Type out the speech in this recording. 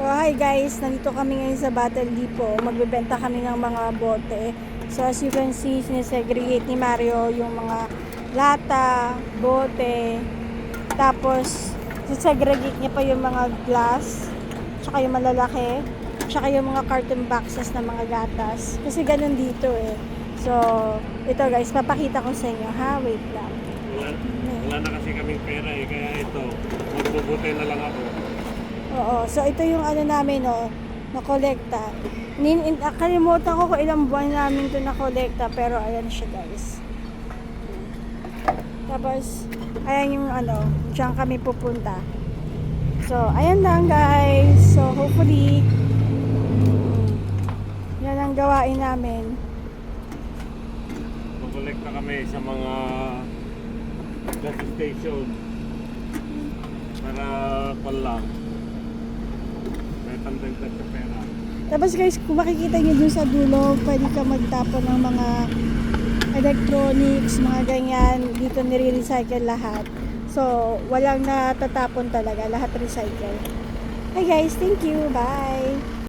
So hi guys, nandito kami ngayon sa Battle Depot. Magbebenta kami ng mga bote. So as you can see, sinesegregate ni Mario yung mga lata, bote, tapos sisegregate niya pa yung mga glass, tsaka yung malalaki, tsaka yung mga carton boxes na mga gatas. Kasi ganun dito eh. So, ito guys, papakita ko sa inyo ha. Wait lang. Wala, wala na kasi kaming pera eh, kaya ito, magbubutay na lang ako. Oo, so ito yung ano namin, no, na-collecta. Nin, in, ah, kalimutan ko kung ilang buwan namin ito na-collecta, pero ayan siya guys. Tapos, ayan yung ano, diyan kami pupunta. So, ayan lang guys. So, hopefully, mm, yan ang gawain namin. Kukolekta kami sa mga gas station para kwan lang. May Tapos guys, kung makikita nyo dun sa dulo, pwede ka magtapon ng mga electronics, mga ganyan. Dito nire-recycle lahat. So, walang natatapon talaga. Lahat recycle. Hi guys, thank you. Bye!